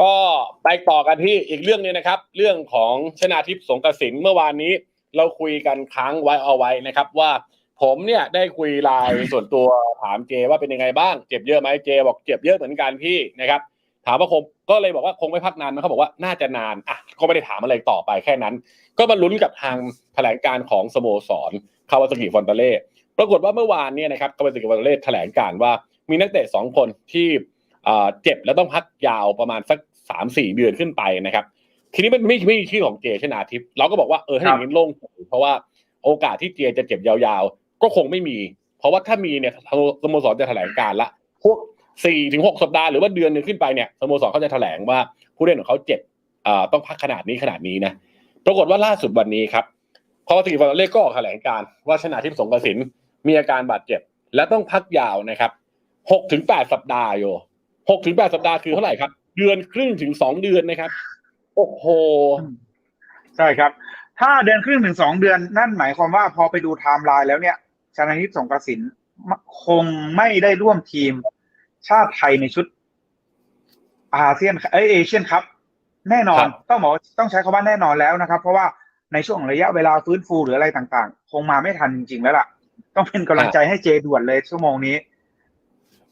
ก็ไปต่อกันที่อีกเรื่องหนึงนะครับ เรื่องของชนาทิพย์สงกระสินเมื่อวานนี้ เราคุยกันค้างไว้เอาไว้นะครับ ว่าผมเนี่ยได้คุยไลน์ส่วนตัวถามเจว่าเป็นยังไงบ้างเจ็บเยอะไหมเจบอกเจ็บเยอะเหมือนกันพี่นะครับ ถามว่าคงก็เลยบอกว่าคงไม่พักนานนะเขาบอกว่าน่าจะนานอะก็ไม่ได้ถามอะไรต่อไปแค่นั้น ก็มาลุ้นกับทางแถลงการของสโมสรคาวาซากิฟอนตาเล่ปรากฏว่าเมื่อวานเนี่ยนะครับคาวาซากิฟอนตาเล่แถลงการว่ามีนักเตะสองคนที่อ่าเจ็บแล้วต้องพักยาวประมาณสัก สามสี่เดือนขึ้นไปนะครับ ทีนี้มันไม่ไม่มีชื่อของเจชนาทิพย์เราก็บอกว่าเออถ้าอย่างนี้โล่งใจเพราะว่าโอกาสที่เจจะเจ็บยาวๆ ก็คงไม่มี เพราะว่าถ้ามีเนี่ยสโมสรจะแถลงการละพวกสี่ถึงหกสัปดาห์หรือว่าเดือนหนึงขึ้นไปเนี่ยสโมสรเขาจะแถลงว่าผู้เล่นของเขาเจ็บอ่าต้องพักขนาดนี้ขนาดนี้นะปรากฏว่าล่าสุดวันนี้ครับพอสิฟอร์เล่ก็ออกแถลงการว่าชนะทิพย์สงกระสินมีอาการบาดเจ็บ และต้องพักยาวนะครับหกถึงแปดสัปดาห์โยหกถึงแปดสัปดาห์คือเท่าไหร่ครับ เดือนครึ่งถึงสองเดือนนะครับ โอ้โห ใช่ครับ ถ้าเดือนครึ่งถึงสองเดือนนั่นหมายความว่าพอไปดูไทม์ไลน์แล้วเนี่ยชนะทิพย์สงกระสินคงไม่ได้ร่วมทีมชาติไทยในชุดอาเซียนเอยเอเชียนครับ แน่นอนครับต้องบอกว่าต้องใช้คำว่าแน่นอนแล้วนะครับ เพราะว่าในช่วงระยะเวลาฟื้นฟูหรืออะไรต่างๆ คงมาไม่ทันจริงๆแล้วล่ะ ต้องเป็นกำลังใจให้เจด่วนเลยชั่วโมงนี้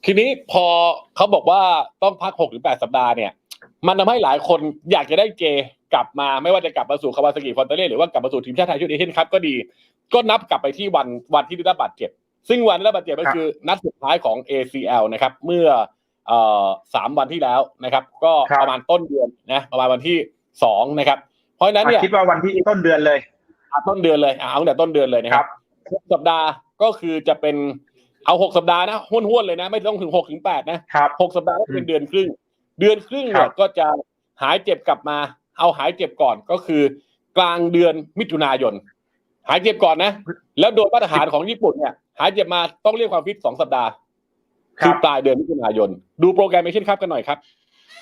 ทีนี้พอเขาบอกว่าต้องพักหกถึงแปดสัปดาห์เนี่ย มันทำให้หลายคนอยากจะได้เจกลับมาไม่ว่าจะกลับมาสู่คาวาซากิฟอนเตเล่หรือว่ากลับมาสู่ทีมชาติไทยชุดเอเชียนคัพก็ดี ก็นับกลับไปที่วันวันที่ได้รับบาดเจ็บ ซึ่งวันได้รับบาดเจ็บก็ครับคือนัดสุดท้ายของ ACL นะครับ เมื่อเอ่อสามวันที่แล้วนะครับ ก็ครับประมาณต้นเดือนนะประมาณวันที่สองนะครับ เพราะฉะนั้นเนี่ยอะคิดว่าวันที่ต้นเดือนเลยอะต้นเดือนเลยอะเอาตั้งแต่ต้นเดือนเลยนะคครัรับบหกสัปดาห์ก็คือจะเป็น เอาหกสัปดาห์นะห้วนๆเลยนะ ไม่ต้องถึงหกถึงแปดนะครับหกสัปดาห์ก็เป็นเดือนครึ่ง เดือนครึ่งครัเนี่ยบก็จะหายเจ็บกลับมา เอาหายเจ็บก่อนก็คือกลางเดือนมิถุนายน หายเจ็บก่อนนะ แล้วโดยมาตรฐานของญี่ปุ่นเนี่ย หายเจ็บมาต้องเรียกความฟิตสองสัปดาห์คือปลายเดือนมิถุนายน ดูโปรแกรมเอเชียนคัพกันหน่อยครับ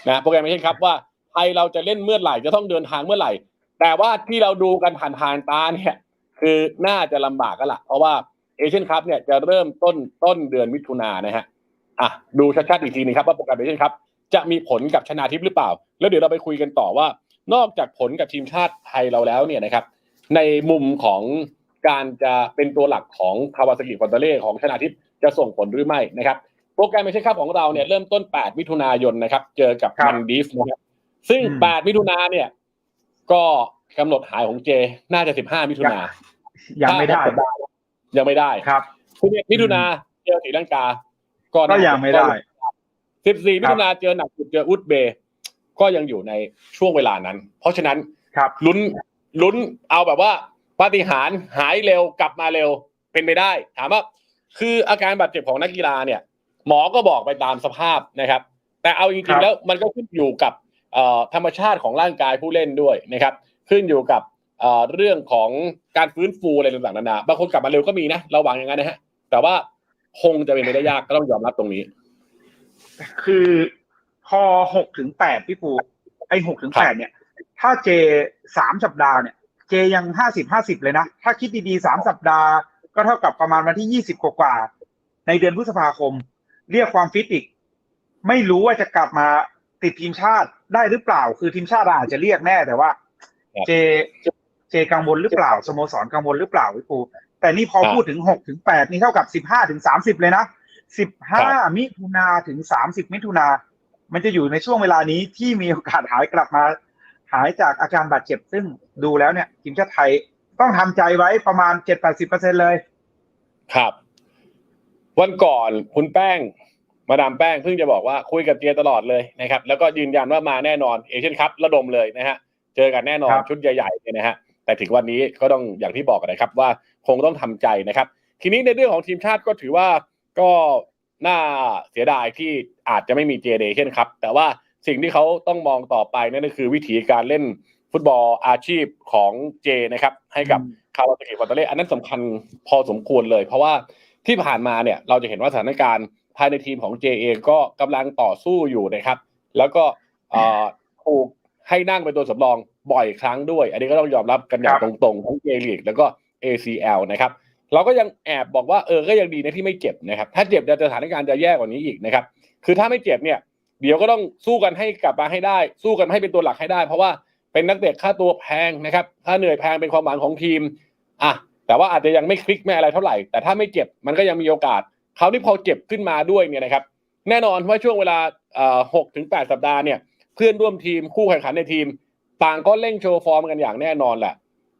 นะโปรแกรมเอเชียนคัพว่าไทยเราจะเล่นเมื่อไหร่จะต้องเดินทางเมื่อไหร่ แต่ว่าที่เราดูกันผ่านๆตาเนี่ย คือน่าจะลำบากก็ละเพราะว่า เอเชียนคัพเนี่ยจะเริ่มต้นต้นเดือนมิถุนายนนะฮะอะดูชัดๆอีกทีหนึงครับว่าโปรแกรมเอเชียนคัพจะมีผลกับชนาทิพย์หรือเปล่า แล้วเดี๋ยวเราไปคุยกันต่อว่า นอกจากผลกับทีมชาติไทยเราแล้วเนี่ยนะครับ ในมุมของการจะเป็นตัวหลักของคาวาซากิฟอนเตเล่ของชนาทิพย์จะส่งผลหรือไม่นะครับ โปรแกรมเอเชียนคัพของเราเนี่ยเริ่มต้น 8 มิถุนายนนะครับ เจอกับครับมันดีฟนะครับซึ่งอืม8มิถุนาเนี่ย ก็กำหนดหายของเจน่าจะ 15 มิถุนายังไม่ได้ถ้าสัปดาห์ ยังไม่ได้ครับ11มิถุนาเจอศรีลังกาก็ก็ยังไม่ได้14มิถุนาเจอหนักสุดเจออุซเบย์ก็ยังอยู่ในช่วงเวลานั้น เพราะฉะนั้นครับลุ้นลุ้นเอาแบบว่าปาฏิหาริย์หายเร็วกลับมาเร็วเป็นไปได้ ถามว่า คืออาการบาดเจ็บของนักกีฬาเนี่ย หมอก็บอกไปตามสภาพนะครับ แต่เอาจครัริงบๆแล้วมันก็ขึ้นอยู่กับเอ่อธรรมชาติของร่างกายผู้เล่นด้วยนะครับ ขึ้นอยู่กับ เอ่อเรื่องของการฟื้นฟูอะไรต่างๆนานาบางคนกลับมาเร็วก็มีนะเราหวังอย่างนั้นนะฮะ แต่ว่าคงจะเป็นไปได้ยากก็ต้องยอมรับตรงนี้ คือพอหกถึงแปดพี่ปูไอ้หกถึงครัแปบดเนี่ย ถ้าเจสามสัปดาห์เนี่ย เจยังห้าสิบห้าสิบเลยนะ ถ้าคิดดีๆสามสัปดาห์ ก็เท่ากับประมาณวันที่ยี่สิบกว่าๆในเดือนพฤษภาคม เรียกความฟิตอีก ไม่รู้ว่าจะกลับมาติดทีมชาติได้หรือเปล่า คือทีมชาติอาจจะเรียกแน่แต่ว่าครับเจ เจกังวลหรือเปล่าสโมสรกังวลหรือเปล่าพี่ปูแต่นี่พอครับพูดถึงหกถึงแปดนี่เท่ากับสิบห้าถึงสามสิบเลยนะสิบครัห้าบมิถุนาถึงสามสิบมิถุนามันจะอยู่ในช่วงเวลานี้ที่มีโอกาสหายกลับมา หายจากอาการบาดเจ็บซึ่งดูแล้วเนี่ยทีมชาติไทยต้องทำใจไว้ประมาณเจ็ดแปดสิบเปอร์เซ็นเลย ครับ วันก่อนคุณแป้ง มาดามแป้งเพิ่งจะบอกว่าคุยกับเจตลอดเลยนะครับ แล้วก็ยืนยันว่ามาแน่นอนเอเชียนคัพระดมเลยนะฮะ เจอกันแน่นอนครับชุดใหญ่ๆเนี่ยนะฮะ แต่ถึงวันนี้ก็ต้องอย่างที่บอกกันนะครับว่าคงต้องทำใจนะครับ ทีนี้ในเรื่องของทีมชาติก็ถือว่าก็น่าเสียดายที่อาจจะไม่มีเจเดเช่นครับ แต่ว่าสิ่งที่เขาต้องมองต่อไปนั่นก็คือวิธีการเล่นฟุตบอลอาชีพของเจนะครับ ให้กับคาวาซากิฟอนเตเล่อันนั้นสำคัญพอสมควรเลย เพราะว่าที่ผ่านมาเนี่ยเราจะเห็นว่าสถานการณ์ภายในทีมของเจเองก็กำลังต่อสู้อยู่นะครับ แล้วก็เอ่อถูก ให้นั่งเป็นตัวสำรองบ่อยครั้งด้วย อันนี้ก็ต้องยอมรับกันอย่างครัตบรงๆ ทั้งเจลีกแล้วก็ ACL นะครับ เราก็ยังแอบบอกว่าเออก็ยังดีนะที่ไม่เจ็บนะครับ ถ้าเจ็บเดี๋ยวสถานการณ์จะแย่กว่านี้อีกนะครับ คือถ้าไม่เจ็บเนี่ย เดี๋ยวก็ต้องสู้กันให้กลับมาให้ได้ สู้กันให้เป็นตัวหลักให้ได้ เพราะว่าเป็นนักเตะค่าตัวแพงนะครับค่าเหนื่อยแพงเป็นความหวังของทีมอะแต่ว่าอาจจะยังไม่คลิกไม่อะไรเท่าไหร่ แต่ถ้าไม่เจ็บมันก็ยังมีโอกาสคราวนี้พอเจ็บขึ้นมาด้วยเนี่ยนะครับ แน่นอนว่าช่วงเวลาหกถึงแปดสัปดาห์เนี่ย เพื่อนร่วมทีมคู่แข่งขันในทีม ต่างก็เร่งโชว์ฟอร์มกันอย่างแน่นอนแหละ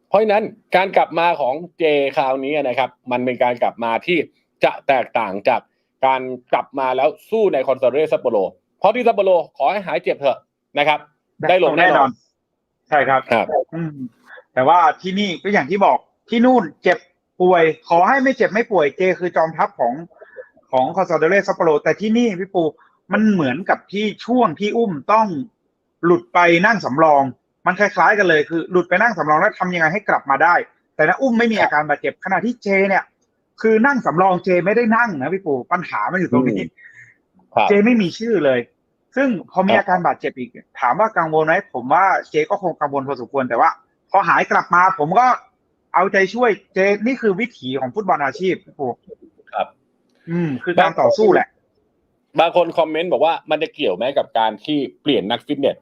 เพราะฉะนั้นการกลับมาของเจคราวนี้นะครับ มันเป็นการกลับมาที่จะแตกต่างจากการกลับมาแล้วสู้ในคอนเซเรซัปโปโรเพราะที่ซัปโปโรขอให้หายเจ็บเถอะนะครับ ได้ลงแน่นอน ใช่ครับครับอืมแต่ว่าที่นี่ก็อย่างที่บอกที่นู่นเจ็บป่วย ขอให้ไม่เจ็บไม่ป่วยเจ คือจอมทัพของของคอสเดเรซัปโปโรแต่ที่นี่พี่ปู มันเหมือนกับที่ช่วงที่อุ้มต้องหลุดไปนั่งสำรอง มันคล้ายๆกันเลยคือ หลุดไปนั่งสำรองแล้วทำยังไงให้กลับมาได้ แต่นะอุ้มไม่มีอาการบาดเจ็บขณะที่เจ เนี่ย คือนั่งสำรองเจไม่ได้นั่งนะพี่ปูปัญหามันอยู่ตรงนี้ครับเจไม่มีชื่อเลย ซึ่งพอมีอาการบาดเจ็บอีก ถามว่ากังวลไหมผมว่าเจก็คงกังวลพอสมควรแต่ว่า พอหายกลับมา ผมก็เอาใจช่วยเจนี่คือวิถีของฟุตบอลอาชีพพี่ปูครับ อืม คือการต่อสู้แหละ บางคนคอมเมนต์บอกว่ามันจะเกี่ยวไหมกับการที่เปลี่ยนนักฟิตเนส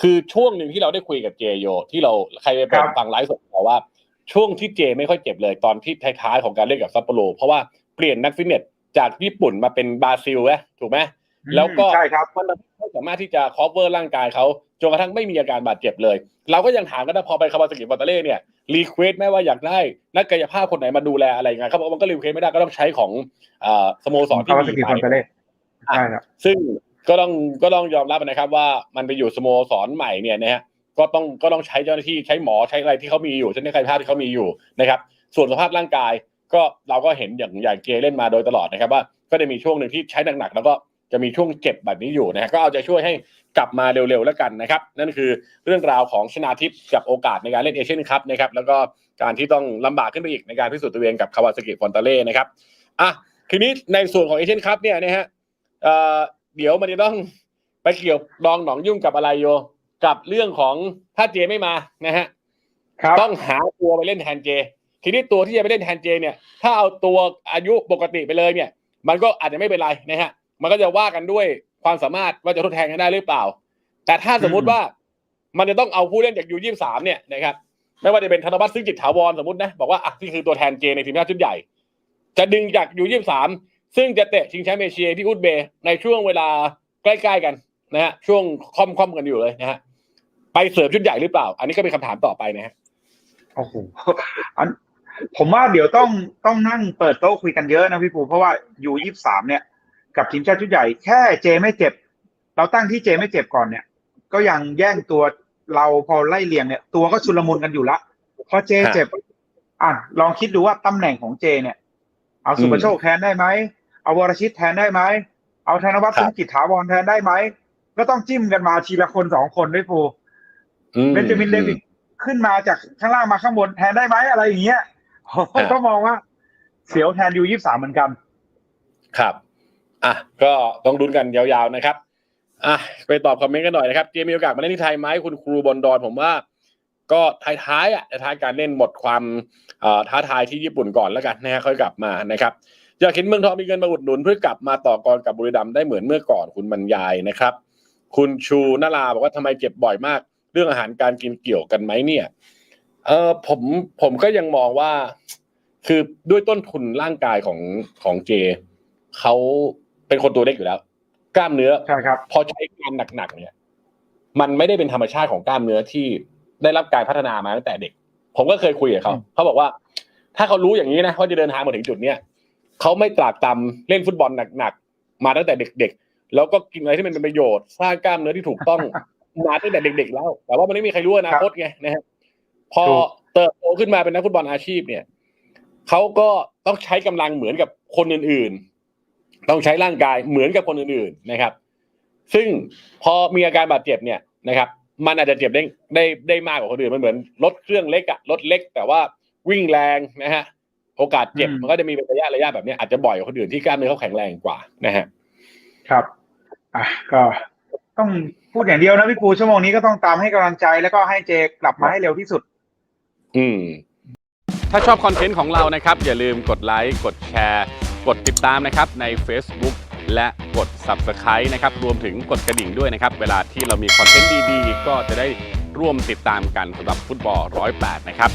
คือช่วงหนึ่งที่เราได้คุยกับเจโย ที่เราใครไปเปิดครับฟังไลฟ์สดบอกว่า ช่วงที่เจไม่ค่อยเจ็บเลยตอนที่ท้ายๆของการเล่นกับซัปโปโรเพราะว่าเปลี่ยนนักฟิตเนสจากญี่ปุ่นมาเป็นบราซิลเว้ยถูกไหมแล้วก็ใช่ครับมันไม่สามารถที่จะ cover ร่างกายเขาจนกระทั่งไม่มีอาการบาดเจ็บเลย เราก็ยังถามกันนะพอไปคาวาซากิวอเตเล่เนี่ยรีเควสไหมว่าอยากได้นักกายภาพคนไหนมาดูแลอะไรอย่างเงี้ยเขาบอกว่ามันก็รีเควสไม่ได้ก็ต้องใช้ของเอ่อสโมสรที่คาวามีสกิไปคอนเตเล่ ใช่ครับซึ่งก็ต้องก็ต้องยอมรับนะครับ ว่ามันไปอยู่สโมสรใหม่เนี่ยนะฮะก็ต้องก็ต้องใช้เจ้าหน้าที่ใช้หมอใช้อะไรที่เขามีอยู่ใช้นักกายภาพที่เขามีอยู่นะครับ ส่วนสภาพร่างกายก็เราก็เห็นอย่างอย่างเจเล่นมาโดยตลอดนะครับ ว่าก็จะมีช่วงหนึ่งที่ใช้หนักๆแล้วก็จะมีช่วงเจ็บแบบนี้อยู่นะฮะก็เอาใจช่วยให้กลับมาเร็วๆแล้วกันนะครับ นั่นคือเรื่องราวของชนาทิพย์กับโอกาสในการเล่นเอเชียนคัพนะครับแล้วก็การที่ต้องลำบากขึ้นไปอีกในการพิสูจน์ตัวเองกับคาวาซากิฟอนตาเล่นะครับอะทีนี้ในส่วนของเอเชียนคัพเนี่ยนะฮะ เอ่อเดี๋ยวมันจะต้องไปเกี่ยวดองหนองยุ่งกับอะไรโย กับเรื่องของถ้าเจไม่มานะฮะครับต้องหาตัวไปเล่นแทนเจ ทีนี้ตัวที่จะไปเล่นแทนเจ เนี่ย ถ้าเอาตัวอายุปกติไปเลยเนี่ย มันก็อาจจะไม่เป็นไรนะฮะ มันก็จะว่ากันด้วยความสามารถว่าจะทดแทนกันได้หรือเปล่า แต่ถ้าสมมุติว่ามันจะต้องเอาผู้เล่นจากยูยี่สามเนี่ยนะครับไม่ว่าจะเป็นธนวัฒน์ซึ่งจิตถาวรสมมตินะบอกว่าอะนี่คือตัวแทนเจในทีมชาติชุดใหญ่ จะดึงจากยูยี่สาม ซึ่งจะเตะชิงแชมป์เอเชียที่อุซเบย์ในช่วงเวลาใกล้ๆกันนะฮะช่วงค่อมๆกันอยู่เลยนะฮะไปเสริมชุดใหญ่หรือเปล่า อันนี้ก็เป็นคำถามต่อไปนะฮะโอ้โหอันผมว่าเดี๋ยวต้องต้องนั่งเปิดโต๊ะคุยกันเยอะนะพี่ปูเพราะว่ายูยี่สามเนี่ย กับทีมชาติชุดใหญ่ แค่เจไม่เจ็บ เราตั้งที่เจไม่เจ็บก่อนเนี่ย ก็ยังแย่งตัวเราพอไล่เลียงเนี่ย ตัวก็ชุลมุนกันอยู่ละพอเจเจ็บ อะลองคิดดูว่าตำแหน่งของเจเนี่ย เอาสุภโชคแทนได้ไหม เอาวรชิตแทนได้ไหม เอาธนวัฒน์ครับสุนกิจถาวรแทนได้ไหม ก็ต้องจิ้มกันมาทีละคนสองคนด้วยปูอืมเบนจามินเดวิดขึ้นมาจากข้างล่างมาข้างบนแทนได้ไหมอะไรอย่างเงี้ยผมก็มองว่า เสียวแทนยูยี่สามเหมือนกัน ครับ อะ ก็ต้องดุนกันยาวๆนะครับ อะ ไปตอบคอมเมนต์กันหน่อยนะครับ เจมีโอกาสมาเล่นที่ไทยไหมคุณครูบอลดอนผมว่า ก็ท้ายๆอะท้ายๆการเล่นหมดความเอ่อท้าทายที่ญี่ปุ่นก่อนแล้วกันนะฮะค่อยกลับมานะครับ อยากเห็นเมืองทองมีเงินมาอุดหนุนเพื่อกลับมาต่อกรกับบุรีรัมย์ได้เหมือนเมื่อก่อนคุณบรรยายนะครับ คุณชูนาราบอกว่าทำไมเจ็บบ่อยมาก เรื่องอาหารการกินเกี่ยวกันไหมเนี่ยเออผมผมก็ยังมองว่า คือด้วยต้นทุนร่างกายของของเจเขาเป็นคนตัวเล็กอยู่แล้ว กล้ามเนื้อใช่ครับ พอใช้งานหนักๆเนี่ย มันไม่ได้เป็นธรรมชาติของกล้ามเนื้อที่ได้รับการพัฒนามาตั้งแต่เด็ก ผมก็เคยคุยกับเขาอืมเขาบอกว่า ถ้าเขารู้อย่างนี้นะว่าจะเดินทางมาถึงจุดเนี้ย เขาไม่ตรากตำเล่นฟุตบอลหนักๆมาตั้งแต่เด็ก ๆ แล้วก็กินอะไรที่มันเป็นประโยชน์ สร้างกล้ามเนื้อที่ถูกต้องมาตั้งแต่เด็ก ๆ แล้ว แต่ว่ามันไม่มีใครรู้อนาคตไงนะฮะพอถูกเติบโตขึ้นมาเป็นนักฟุตบอลอาชีพเนี่ยเขาก็ต้องใช้กำลังเหมือนกับคนอื่นๆ ต้องใช้ร่างกายเหมือนกับคนอื่นๆนะครับ ซึ่งพอมีอาการบาดเจ็บเนี่ยนะครับ มันอาจจะเจ็บได้ได้ได้มากกว่าคนอื่นมันเหมือนรถเครื่องเล็กอะรถเล็ก แต่ว่าวิ่งแรงนะฮะ โอกาสเจ็บอืมมันก็จะมีเป็นระยะระยะแบบเนี้ยอาจจะบ่อยกว่าคนอื่นที่กล้ามเนื้อเขาแข็งแรงกว่านะฮะครับอะก็ต้องพูดอย่างเดียวนะพี่ปูชั่วโมงนี้ก็ต้องตามให้กำลังใจแล้วก็ให้เจกลับมาให้เร็วที่สุด อืมถ้าชอบคอนเทนต์ของเรานะครับ อย่าลืมกดไลค์กดแชร์กดติดตามนะครับใน Facebook และกด Subscribe นะครับรวมถึงกดกระดิ่งด้วยนะครับ เวลาที่เรามีคอนเทนต์ดีๆ ก็จะได้ร่วมติดตามกันสำหรับฟุตบอล108 นะครับ